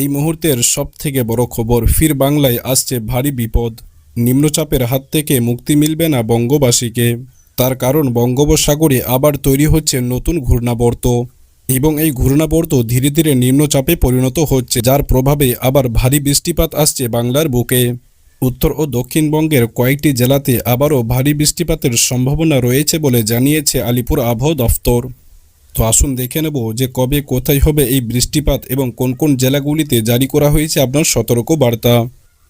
এই মুহূর্তের সবথেকে বড় খবর, ফির বাংলায় আসছে ভারী বিপদ। নিম্নচাপের হাত থেকে মুক্তি মিলবে না বঙ্গবাসীকে। তার কারণ, বঙ্গোপসাগরে আবার তৈরি হচ্ছে নতুন ঘূর্ণাবর্ত। এবং এই ঘূর্ণাবর্ত ধীরে ধীরে নিম্নচাপে পরিণত হচ্ছে, যার প্রভাবে আবার ভারী বৃষ্টিপাত আসছে বাংলার বুকে। উত্তর ও দক্ষিণবঙ্গের কয়েকটি জেলাতে আবারও ভারী বৃষ্টিপাতের সম্ভাবনা রয়েছে বলে জানিয়েছে আলিপুর আবহাওয়া দফতর। তো আসুন দেখে নেব যে কবে কোথায় হবে এই বৃষ্টিপাত এবং কোন কোন জেলাগুলিতে জারি করা হয়েছে আপনার সতর্ক বার্তা।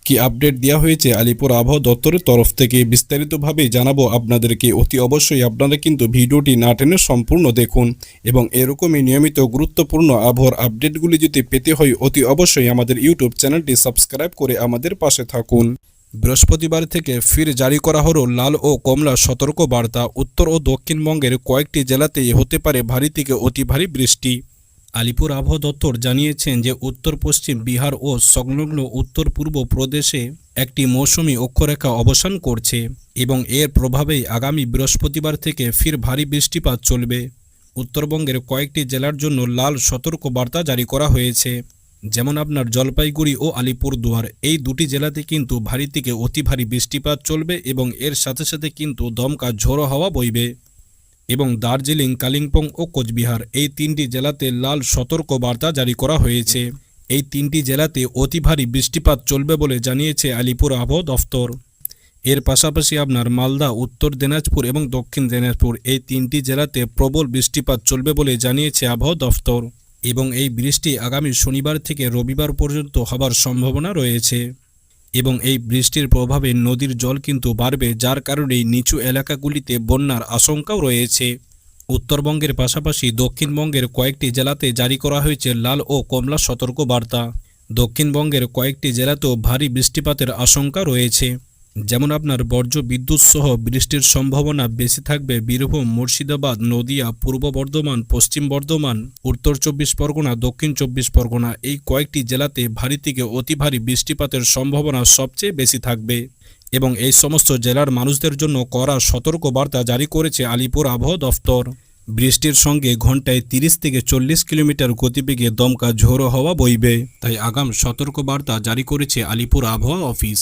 কি আপডেট দেওয়া হয়েছে আলিপুর আবহাওয়া দপ্তরের তরফ থেকে বিস্তারিতভাবে জানাব আপনাদেরকে। অতি অবশ্যই আপনারা কিন্তু ভিডিওটি না টেনে সম্পূর্ণ দেখুন এবং এরকমই নিয়মিত গুরুত্বপূর্ণ আবহাওয়ার আপডেটগুলি যদি পেতে হয় অতি অবশ্যই আমাদের ইউটিউব চ্যানেলটি সাবস্ক্রাইব করে আমাদের পাশে থাকুন। বৃহস্পতিবার থেকে ফির জারি করা হলো লাল ও কমলা সতর্ক বার্তা উত্তর ও দক্ষিণবঙ্গের কয়েকটি জেলাতেই হতে পারে ভারী থেকে অতি ভারী বৃষ্টি। আলিপুর আবহাওয়া দপ্তর জানিয়েছেন যে উত্তর পশ্চিম বিহার ও সংলগ্ন উত্তর পূর্ব প্রদেশে একটি মৌসুমি অক্ষরেখা অবসান করছে এবং এর প্রভাবেই আগামী বৃহস্পতিবার থেকে ফির ভারী বৃষ্টিপাত চলবে। উত্তরবঙ্গের কয়েকটি জেলার জন্য লাল সতর্ক বার্তা জারি করা হয়েছে। যেমন আপনার জলপাইগুড়ি ও আলিপুরদুয়ার, এই দুটি জেলাতে কিন্তু ভারী থেকে অতি ভারী বৃষ্টিপাত চলবে এবং এর সাথে সাথে কিন্তু দমকা ঝোড়ো হাওয়া বইবে। এবং দার্জিলিং, কালিম্পং ও কোচবিহার, এই তিনটি জেলাতে লাল সতর্ক বার্তা জারি করা হয়েছে। এই তিনটি জেলাতে অতি ভারী বৃষ্টিপাত চলবে বলে জানিয়েছে আলিপুর আবহাওয়া দফতর। এর পাশাপাশি আপনার মালদা, উত্তর দিনাজপুর এবং দক্ষিণ দিনাজপুর, এই তিনটি জেলাতে প্রবল বৃষ্টিপাত চলবে বলে জানিয়েছে আবহাওয়া দফতর। এবং এই বৃষ্টি আগামী শনিবার থেকে রবিবার পর্যন্ত হবার সম্ভাবনা রয়েছে। এবং এই বৃষ্টির প্রভাবে নদীর জল কিন্তু বাড়বে, যার কারণে নিচু এলাকাগুলিতে বন্যার আশঙ্কাও রয়েছে। উত্তরবঙ্গের পাশাপাশি দক্ষিণবঙ্গের কয়েকটি জেলাতে জারি করা হয়েছে লাল ও কমলা সতর্ক বার্তা দক্ষিণবঙ্গের কয়েকটি জেলাতেও ভারী বৃষ্টিপাতের আশঙ্কা রয়েছে। যেমন আপনার বর্জ্য বিদ্যুৎ সহ বৃষ্টির সম্ভাবনা বেশি থাকবে বীরভূম, মুর্শিদাবাদ, নদিয়া, পূর্ব বর্ধমান, পশ্চিম বর্ধমান, উত্তর চব্বিশ পরগনা, দক্ষিণ চব্বিশ পরগনা এই কয়েকটি জেলাতে ভারী থেকে অতি ভারী বৃষ্টিপাতের সম্ভাবনা সবচেয়ে বেশি থাকবে এবং এই সমস্ত জেলার মানুষদের জন্য করা সতর্ক বার্তা জারি করেছে আলিপুর আবহাওয়া দফতর। বৃষ্টির সঙ্গে ঘন্টায় তিরিশ থেকে চল্লিশ কিলোমিটার গতিবেগে দমকা ঝোড়ো হওয়া বইবে, তাই আগাম সতর্ক বার্তা জারি করেছে আলিপুর আবহাওয়া অফিস।